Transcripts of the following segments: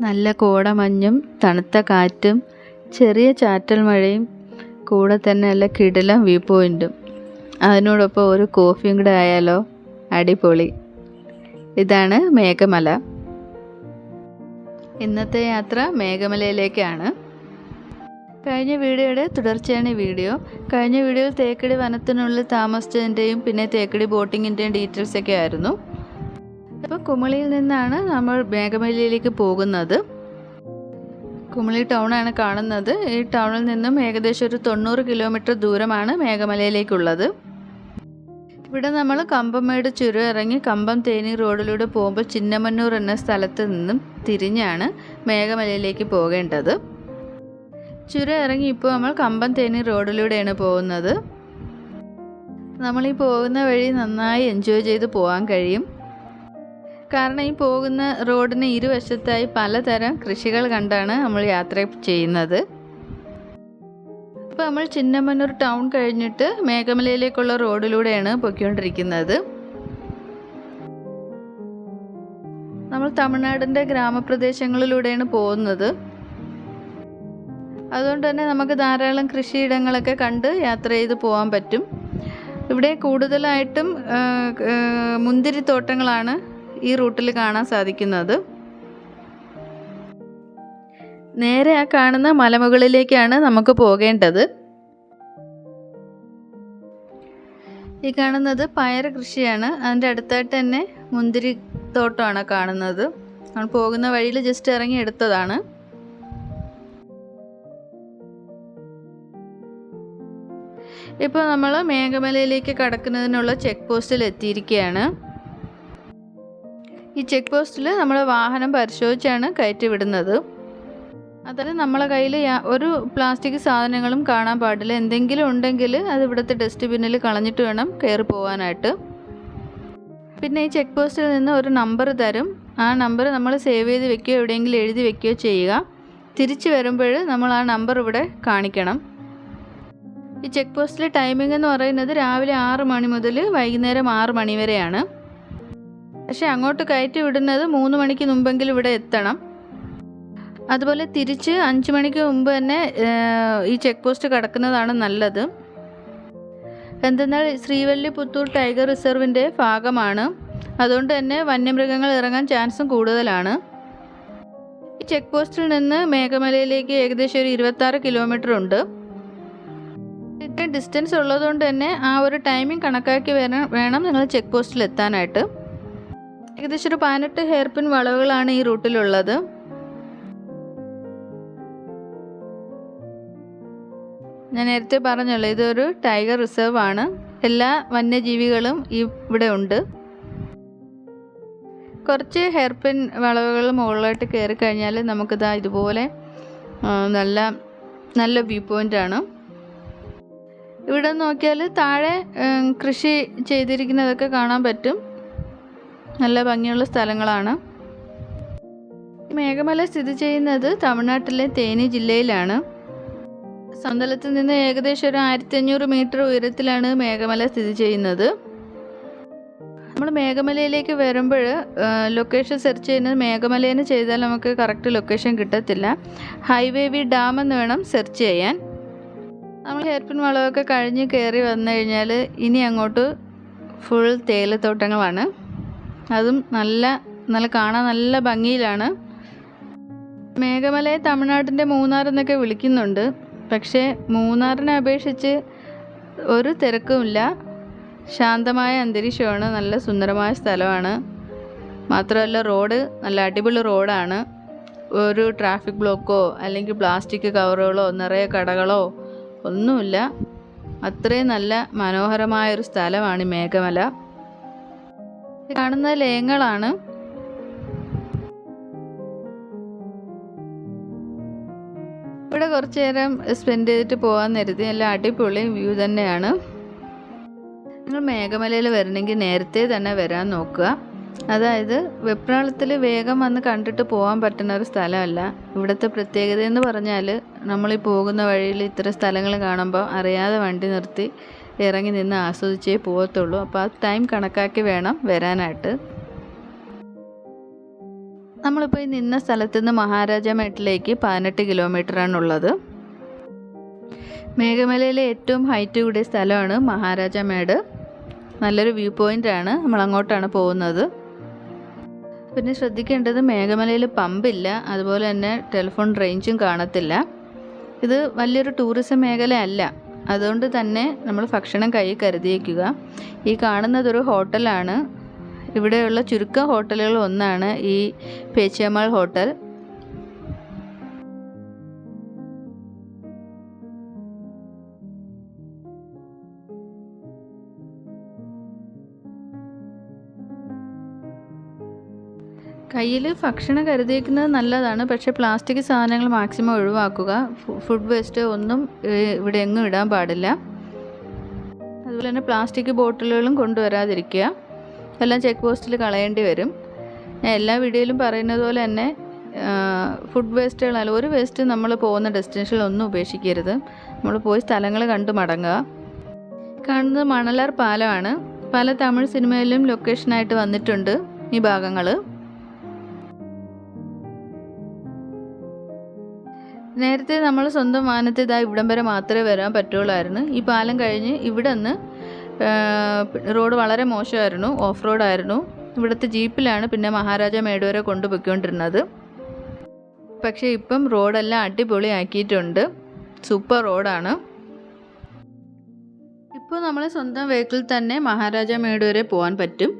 നല്ല കോടമഞ്ഞും തണുത്ത കാറ്റും ചെറിയ ചാറ്റൽ മഴയും കൂടെ തന്നെ നല്ല കിടിലം വ്യൂ പോയിന്റും അതിനോടൊപ്പം ഒരു കോഫിയും കൂടെ ആയാലോ? അടിപൊളി. ഇതാണ് മേഘമല. ഇന്നത്തെ യാത്ര മേഘമലയിലേക്കാണ്. കഴിഞ്ഞ വീഡിയോയുടെ തുടർച്ചയാണ് ഈ വീഡിയോ. കഴിഞ്ഞ വീഡിയോയിൽ തേക്കടി വനത്തിനുള്ളിൽ താമസിച്ചതിന്റെയും പിന്നെ തേക്കടി ബോട്ടിങ്ങിന്റെയും ഡീറ്റെയിൽസൊക്കെ ആയിരുന്നു. അപ്പോൾ കുമളിയിൽ നിന്നാണ് നമ്മൾ മേഘമലയിലേക്ക് പോകുന്നത്. കുമളി ടൗണാണ് കാണുന്നത്. ഈ ടൗണിൽ നിന്നും ഏകദേശം ഒരു തൊണ്ണൂറ് കിലോമീറ്റർ ദൂരമാണ് മേഘമലയിലേക്കുള്ളത്. ഇവിടെ നമ്മൾ കമ്പമേട് ചുരം ഇറങ്ങി കമ്പം തേനി റോഡിലൂടെ പോകുമ്പോൾ ചിന്നമന്നൂർ എന്ന സ്ഥലത്ത് നിന്നും തിരിഞ്ഞാണ് മേഘമലയിലേക്ക് പോകേണ്ടത്. ചുരം ഇറങ്ങി ഇപ്പോൾ നമ്മൾ കമ്പം തേനി റോഡിലൂടെയാണ് പോകുന്നത്. നമ്മൾ ഈ പോകുന്ന വഴി നന്നായി എൻജോയ് ചെയ്ത് പോകാൻ കഴിയും. കാരണം ഈ പോകുന്ന റോഡിന് ഇരുവശത്തായി പലതരം കൃഷികൾ കണ്ടാണ് നമ്മൾ യാത്ര ചെയ്യുന്നത്. അപ്പോൾ നമ്മൾ ചിന്നമന്നൂർ ടൗൺ കഴിഞ്ഞിട്ട് മേഘമലയിലേക്കുള്ള റോഡിലൂടെയാണ് പൊയ്ക്കൊണ്ടിരിക്കുന്നത്. നമ്മൾ തമിഴ്നാടിന്റെ ഗ്രാമപ്രദേശങ്ങളിലൂടെയാണ് പോകുന്നത്. അതുകൊണ്ട് തന്നെ നമുക്ക് ധാരാളം കൃഷിയിടങ്ങളൊക്കെ കണ്ട് യാത്ര ചെയ്ത് പോകാൻ പറ്റും. ഇവിടെ കൂടുതലായിട്ടും മുന്തിരിത്തോട്ടങ്ങളാണ് ഈ റൂട്ടിൽ കാണാൻ സാധിക്കുന്നത്. നേരെ ആ കാണുന്ന മലമുകളിലേക്കാണ് നമുക്ക് പോകേണ്ടത്. ഈ കാണുന്നത് പയർ കൃഷിയാണ്. അതിന്റെ അടുത്തായിട്ട് തന്നെ മുന്തിരി തോട്ടമാണ് കാണുന്നത്. നമ്മൾ പോകുന്ന വഴിയിൽ ജസ്റ്റ് ഇറങ്ങി എടുത്തതാണ്. ഇപ്പോൾ നമ്മൾ മേഘമലയിലേക്ക് കടക്കുന്നതിനുള്ള ചെക്ക് പോസ്റ്റിൽ എത്തിയിരിക്കുകയാണ്. ഈ ചെക്ക് പോസ്റ്റിൽ നമ്മൾ വാഹനം പരിശോധിച്ചാണ് കയറ്റി വിടുന്നത് അതായത് നമ്മളെ കയ്യിൽ ഒരു പ്ലാസ്റ്റിക് സാധനങ്ങളും കാണാൻ പാടില്ല. എന്തെങ്കിലും ഉണ്ടെങ്കിൽ അത് ഇവിടുത്തെ ഡസ്റ്റ്ബിന്നിൽ കളഞ്ഞിട്ട് വേണം കയറി പോകാനായിട്ട് പിന്നെ ഈ ചെക്ക് പോസ്റ്റിൽ നിന്ന് ഒരു നമ്പർ തരും. ആ നമ്പർ നമ്മൾ സേവ് ചെയ്ത് വെക്കുകയോ എവിടെയെങ്കിലും എഴുതി വെക്കുകയോ ചെയ്യുക. തിരിച്ചു വരുമ്പോൾ നമ്മൾ ആ നമ്പർ ഇവിടെ കാണിക്കണം. ഈ ചെക്ക് പോസ്റ്റിലെ ടൈമിംഗ് എന്ന് പറയുന്നത് രാവിലെ ആറ് മണി മുതൽ വൈകുന്നേരം ആറ് മണി വരെയാണ്. പക്ഷേ അങ്ങോട്ട് കയറ്റി വിടുന്നത് മൂന്ന് മണിക്ക് മുമ്പെങ്കിലും ഇവിടെ എത്തണം. അതുപോലെ തിരിച്ച് അഞ്ച് മണിക്ക് മുമ്പ് തന്നെ ഈ ചെക്ക് പോസ്റ്റ് കടക്കുന്നതാണ് നല്ലത്. എന്തെന്നാൽ ശ്രീവല്ലി പുത്തൂർ ടൈഗർ റിസർവിന്റെ ഭാഗമാണ്. അതുകൊണ്ട് തന്നെ വന്യമൃഗങ്ങൾ ഇറങ്ങാൻ ചാൻസും കൂടുതലാണ്. ഈ ചെക്ക് പോസ്റ്റിൽ നിന്ന് മേഘമലയിലേക്ക് ഏകദേശം ഒരു ഇരുപത്താറ് കിലോമീറ്റർ ഉണ്ട്. ഇത്രയും ഡിസ്റ്റൻസ് ഉള്ളതുകൊണ്ട് തന്നെ ആ ഒരു ടൈമിംഗ് കണക്കാക്കി വേണം നിങ്ങൾ ചെക്ക് പോസ്റ്റിൽ എത്താനായിട്ട് ഏകദേശം ഒരു പതിനെട്ട് ഹെയർ പിൻ വളവുകളാണ് ഈ റൂട്ടിലുള്ളത്. ഞാൻ നേരത്തെ പറഞ്ഞല്ലോ ഇതൊരു ടൈഗർ റിസർവ് ആണ്. എല്ലാ വന്യജീവികളും ഇവിടെ ഉണ്ട്. കുറച്ച് ഹെയർ പിൻ വളവുകൾ മുകളിലോട്ട് കയറി കഴിഞ്ഞാൽ നമുക്കിതാ ഇതുപോലെ നല്ല നല്ല വ്യൂ പോയിന്റ് ആണ്. ഇവിടെ നോക്കിയാൽ താഴെ കൃഷി ചെയ്തിരിക്കുന്നതൊക്കെ കാണാൻ പറ്റും. നല്ല ഭംഗിയുള്ള സ്ഥലങ്ങളാണ്. മേഘമല സ്ഥിതി ചെയ്യുന്നത് തമിഴ്നാട്ടിലെ തേനി ജില്ലയിലാണ്. സന്തലത്തിൽ നിന്ന് ഏകദേശം ഒരു ആയിരത്തി അഞ്ഞൂറ് മീറ്റർ ഉയരത്തിലാണ് മേഘമല സ്ഥിതി ചെയ്യുന്നത്. നമ്മൾ മേഘമലയിലേക്ക് വരുമ്പോൾ ലൊക്കേഷൻ സെർച്ച് ചെയ്യുന്നത് മേഘമലയെന്ന് ചെയ്താൽ നമുക്ക് കറക്റ്റ് ലൊക്കേഷൻ കിട്ടത്തില്ല. ഹൈവേ വി ഡാം എന്ന് വേണം സെർച്ച് ചെയ്യാൻ. നമ്മൾ ഹെയർപിൻ വളവൊക്കെ കഴിഞ്ഞ് കയറി വന്നു കഴിഞ്ഞാൽ ഇനി അങ്ങോട്ട് ഫുൾ തേയിലത്തോട്ടങ്ങളാണ്. അതും നല്ല നല്ല കാണാൻ നല്ല ഭംഗിയിലാണ്. മേഘമലയെ തമിഴ്നാട്ടിന്റെ മൂന്നാർ എന്നൊക്കെ വിളിക്കുന്നുണ്ട്. പക്ഷേ മൂന്നാറിനെ അപേക്ഷിച്ച് ഒരു തിരക്കുമില്ല. ശാന്തമായ അന്തരീക്ഷമാണ് നല്ല സുന്ദരമായ സ്ഥലമാണ്. മാത്രമല്ല റോഡ് നല്ല അടിപൊളി റോഡാണ്. ഒരു ട്രാഫിക് ബ്ലോക്കോ അല്ലെങ്കിൽ പ്ലാസ്റ്റിക് കവറുകളോ നിറയെ കടകളോ ഒന്നുമില്ല. അത്രയും നല്ല മനോഹരമായ ഒരു സ്ഥലമാണ് മേഘമല. കാണുന്ന ലയങ്ങളാണ്. ഇവിടെ കുറച്ചു നേരം സ്പെൻഡ് ചെയ്തിട്ട് പോകാൻ നേരത്തെ നല്ല അടിപൊളി വ്യൂ തന്നെയാണ്. നിങ്ങൾ മേഘമലയിൽ വരണമെങ്കിൽ നേരത്തെ തന്നെ വരാൻ നോക്കുക. അതായത് വെപ്രാളത്തിൽ വേഗം വന്ന് കണ്ടിട്ട് പോകാൻ പറ്റുന്ന ഒരു സ്ഥലമല്ല. ഇവിടുത്തെ പ്രത്യേകത എന്ന് പറഞ്ഞാൽ നമ്മൾ ഈ പോകുന്ന വഴിയിൽ ഇത്ര സ്ഥലങ്ങൾ കാണുമ്പോൾ അറിയാതെ വണ്ടി നിർത്തി ഇറങ്ങി നിന്ന് ആസ്വദിച്ചേ പോകത്തുള്ളൂ അപ്പോൾ ആ ടൈം കണക്കാക്കി വേണം വരാനായിട്ട്. നമ്മളിപ്പോൾ ഈ നിന്ന സ്ഥലത്ത് നിന്ന് മഹാരാജ മേട്ടിലേക്ക് പതിനെട്ട് കിലോമീറ്ററാണുള്ളത് മേഘമലയിലെ ഏറ്റവും ഹൈറ്റ് കൂടിയ സ്ഥലമാണ് മഹാരാജ മേട്. നല്ലൊരു വ്യൂ പോയിന്റ് ആണ്. നമ്മൾ അങ്ങോട്ടാണ് പോകുന്നത്. പിന്നെ ശ്രദ്ധിക്കേണ്ടത് മേഘമലയിൽ പമ്പില്ല അതുപോലെ തന്നെ ടെലിഫോൺ റേഞ്ചും കാണത്തില്ല. ഇത് വലിയൊരു ടൂറിസം മേഖലയല്ല. അതുകൊണ്ട് തന്നെ നമ്മൾ ഭക്ഷണം കയ്യിൽ കരുതിയേക്കുക. ഈ കാണുന്നതൊരു ഹോട്ടലാണ്. ഇവിടെയുള്ള ചുരുക്കം ഹോട്ടലുകൾ ഒന്നാണ് ഈ പേച്ചിയമ്മാൾ ഹോട്ടൽ. കയ്യിൽ ഭക്ഷണം കരുതിയിരിക്കുന്നത് നല്ലതാണ്. പക്ഷേ പ്ലാസ്റ്റിക് സാധനങ്ങൾ മാക്സിമം ഒഴിവാക്കുക. ഫുഡ് വേസ്റ്റ് ഒന്നും ഇവിടെ എങ്ങും ഇടാൻ പാടില്ല. അതുപോലെ തന്നെ പ്ലാസ്റ്റിക് ബോട്ടിലുകളും കൊണ്ടുവരാതിരിക്കുക. എല്ലാം ചെക്ക് പോസ്റ്റിൽ കളയേണ്ടി വരും. ഞാൻ എല്ലാ വീഡിയോയിലും പറയുന്നത് പോലെ തന്നെ ഫുഡ് വേസ്റ്റുകളല്ല. ഒരു വേസ്റ്റ് നമ്മൾ പോകുന്ന ഡെസ്റ്റിനേഷനിൽ ഒന്നും ഉപേക്ഷിക്കരുത്. നമ്മൾ പോയി സ്ഥലങ്ങൾ കണ്ടു മടങ്ങുക. കാണുന്നത് മണലാർ പാലമാണ് പല തമിഴ് സിനിമയിലും ലൊക്കേഷനായിട്ട് വന്നിട്ടുണ്ട് ഈ ഭാഗങ്ങൾ. നേരത്തെ നമ്മൾ സ്വന്തം വാഹനത്തിൽ ഇതാ ഇവിടം വരെ മാത്രമേ വരാൻ പറ്റുള്ളായിരുന്നു. ഈ പാലം കഴിഞ്ഞ് ഇവിടെ നിന്ന് റോഡ് വളരെ മോശമായിരുന്നു ഓഫ് റോഡായിരുന്നു ഇവിടുത്തെ ജീപ്പിലാണ് പിന്നെ മഹാരാജ മേട് വരെ കൊണ്ടുപോയിക്കൊണ്ടിരുന്നത് പക്ഷേ ഇപ്പം റോഡെല്ലാം അടിപൊളിയാക്കിയിട്ടുണ്ട്. സൂപ്പർ റോഡാണ്. ഇപ്പോൾ നമ്മൾ സ്വന്തം വെഹിക്കിൾ തന്നെ മഹാരാജ മേട് വരെ പോകാൻ പറ്റും.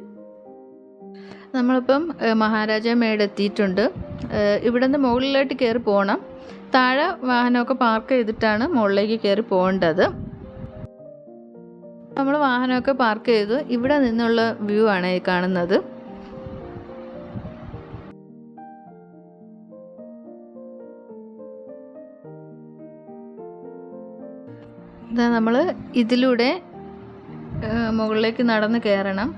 നമ്മളിപ്പം മഹാരാജ മേഡ് എത്തിയിട്ടുണ്ട് ഇവിടെ നിന്ന് മുകളിലോട്ട് കയറി പോകണം താഴെ വാഹനമൊക്കെ പാർക്ക് ചെയ്തിട്ടാണ് മുകളിലേക്ക് കയറി പോകേണ്ടത്. നമ്മൾ വാഹനമൊക്കെ പാർക്ക് ചെയ്തു. ഇവിടെ നിന്നുള്ള വ്യൂ ആണ് ഈ കാണുന്നത്. നമ്മൾ ഇതിലൂടെ മുകളിലേക്ക് നടന്ന് കയറണം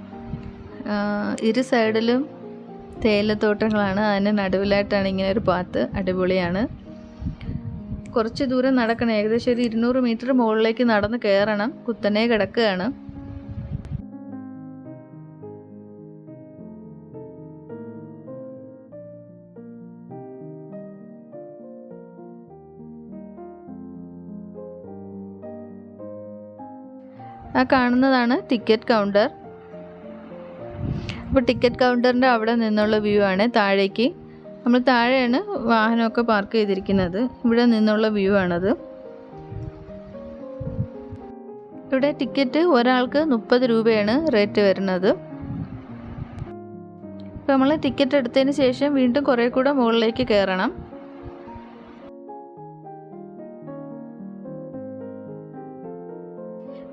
ഇരു സൈഡിലും തേയിലത്തോട്ടങ്ങളാണ്. അതിന് നടുവിലായിട്ടാണ് ഇങ്ങനെ ഒരു പാത്ത് അടിപൊളിയാണ്. കുറച്ച് ദൂരം നടക്കണം. ഏകദേശം ഒരു ഇരുന്നൂറ് മീറ്റർ മുകളിലേക്ക് നടന്ന് കയറണം. കുത്തനെ കിടക്കുകയാണ്. ആ കാണുന്നതാണ് ടിക്കറ്റ് കൗണ്ടർ. അപ്പോൾ ടിക്കറ്റ് കൗണ്ടറിന്റെ അവിടെ നിന്നുള്ള വ്യൂ ആണ്. താഴേക്ക് നമ്മൾ താഴെയാണ് വാഹനമൊക്കെ പാർക്ക് ചെയ്തിരിക്കുന്നത്. ഇവിടെ നിന്നുള്ള വ്യൂ ആണത്. ഇവിടെ ടിക്കറ്റ് ഒരാൾക്ക് മുപ്പത് രൂപയാണ് റേറ്റ് വരുന്നത്. അപ്പോൾ നമ്മൾ ടിക്കറ്റ് എടുത്തതിന് ശേഷം വീണ്ടും കുറേ കൂടെ മുകളിലേക്ക് കയറണം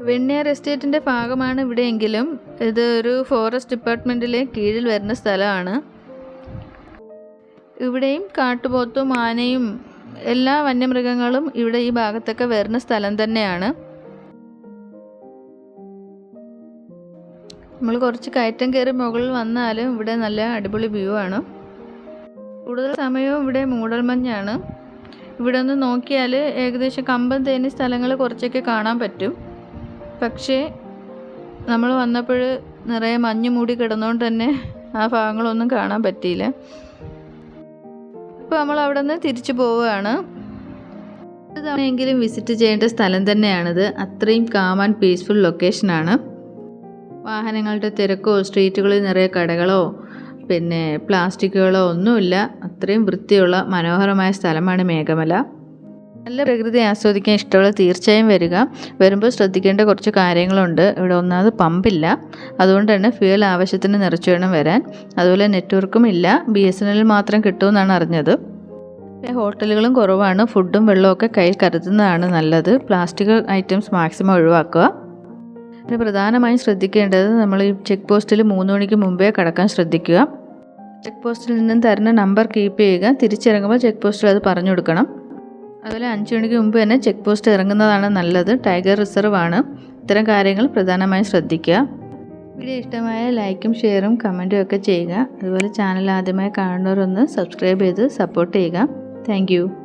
വെണ്ണിയാർ എസ്റ്റേറ്റിന്റെ ഭാഗമാണ് ഇവിടെയെങ്കിലും. ഇത് ഒരു ഫോറസ്റ്റ് ഡിപ്പാർട്ട്മെന്റിലെ കീഴിൽ വരുന്ന സ്ഥലമാണ്. ഇവിടെയും കാട്ടുപോത്തും ആനയും എല്ലാ വന്യമൃഗങ്ങളും ഇവിടെ ഈ ഭാഗത്തൊക്കെ വരുന്ന സ്ഥലം തന്നെയാണ്. നമ്മൾ കുറച്ച് കയറ്റം കയറി മുകളിൽ വന്നാലും ഇവിടെ നല്ല അടിപൊളി വ്യൂ ആണ്. കൂടുതൽ സമയവും ഇവിടെ മൂടൽമഞ്ഞാണ് ഇവിടെ ഒന്ന് നോക്കിയാൽ ഏകദേശം കമ്പം തേനി സ്ഥലങ്ങൾ കുറച്ചൊക്കെ കാണാൻ പറ്റും. പക്ഷേ നമ്മൾ വന്നപ്പോൾ നിറയെ മഞ്ഞ് മൂടി കിടന്നുകൊണ്ട് തന്നെ ആ ഭാഗങ്ങളൊന്നും കാണാൻ പറ്റിയില്ല. ഇപ്പോൾ നമ്മൾ അവിടെ നിന്ന് തിരിച്ചു പോവുകയാണ്. ഒരു തവണയെങ്കിലും വിസിറ്റ് ചെയ്യേണ്ട സ്ഥലം തന്നെയാണിത്. അത്രയും കാം ആൻഡ് പീസ്ഫുൾ ലൊക്കേഷനാണ് വാഹനങ്ങളുടെ തിരക്കോ സ്ട്രീറ്റുകളിൽ നിറയെ കടകളോ പിന്നെ പ്ലാസ്റ്റിക്കുകളോ ഒന്നുമില്ല. അത്രയും വൃത്തിയുള്ള മനോഹരമായ സ്ഥലമാണ് മേഘമല. നല്ല പ്രകൃതി ആസ്വദിക്കാൻ ഇഷ്ടമുള്ള തീർച്ചയായും വരിക. വരുമ്പോൾ ശ്രദ്ധിക്കേണ്ട കുറച്ച് കാര്യങ്ങളുണ്ട്. ഇവിടെ ഒന്നാമത് പമ്പില്ല. അതുകൊണ്ട് തന്നെ ഫ്യൂൽ ആവശ്യത്തിന് നിറച്ചു വേണം വരാൻ. അതുപോലെ നെറ്റ്വർക്കും ഇല്ല. ബി എസ് എൻ എല്ലിൽ മാത്രം കിട്ടുമെന്നാണ് അറിഞ്ഞത്. ഹോട്ടലുകളും കുറവാണ്. ഫുഡും വെള്ളമൊക്കെ കയ്യിൽ കരുതുന്നതാണ് നല്ലത്. പ്ലാസ്റ്റിക് ഐറ്റംസ് മാക്സിമം ഒഴിവാക്കുക. പിന്നെ പ്രധാനമായും ശ്രദ്ധിക്കേണ്ടത് നമ്മൾ ഈ ചെക്ക് പോസ്റ്റിൽ മൂന്ന് മണിക്ക് മുമ്പേ കടക്കാൻ ശ്രദ്ധിക്കുക. ചെക്ക് പോസ്റ്റിൽ നിന്നും തരുന്ന നമ്പർ കീപ്പ് ചെയ്യുക. തിരിച്ചിറങ്ങുമ്പോൾ ചെക്ക് പോസ്റ്റിൽ അത് പറഞ്ഞു കൊടുക്കണം. അതുപോലെ അഞ്ച് മണിക്ക് മുമ്പ് തന്നെ ചെക്ക് പോസ്റ്റ് ഇറങ്ങുന്നതാണ് നല്ലത്. ടൈഗർ റിസർവ് ആണ്. ഇത്തരം കാര്യങ്ങൾ പ്രധാനമായും ശ്രദ്ധിക്കുക. വീഡിയോ ഇഷ്ടമായ ലൈക്കും ഷെയറും കമന്റും ഒക്കെ ചെയ്യുക. അതുപോലെ ചാനൽ ആദ്യമായി കാണുന്നവരൊന്ന് സബ്സ്ക്രൈബ് ചെയ്ത് സപ്പോർട്ട് ചെയ്യുക. താങ്ക്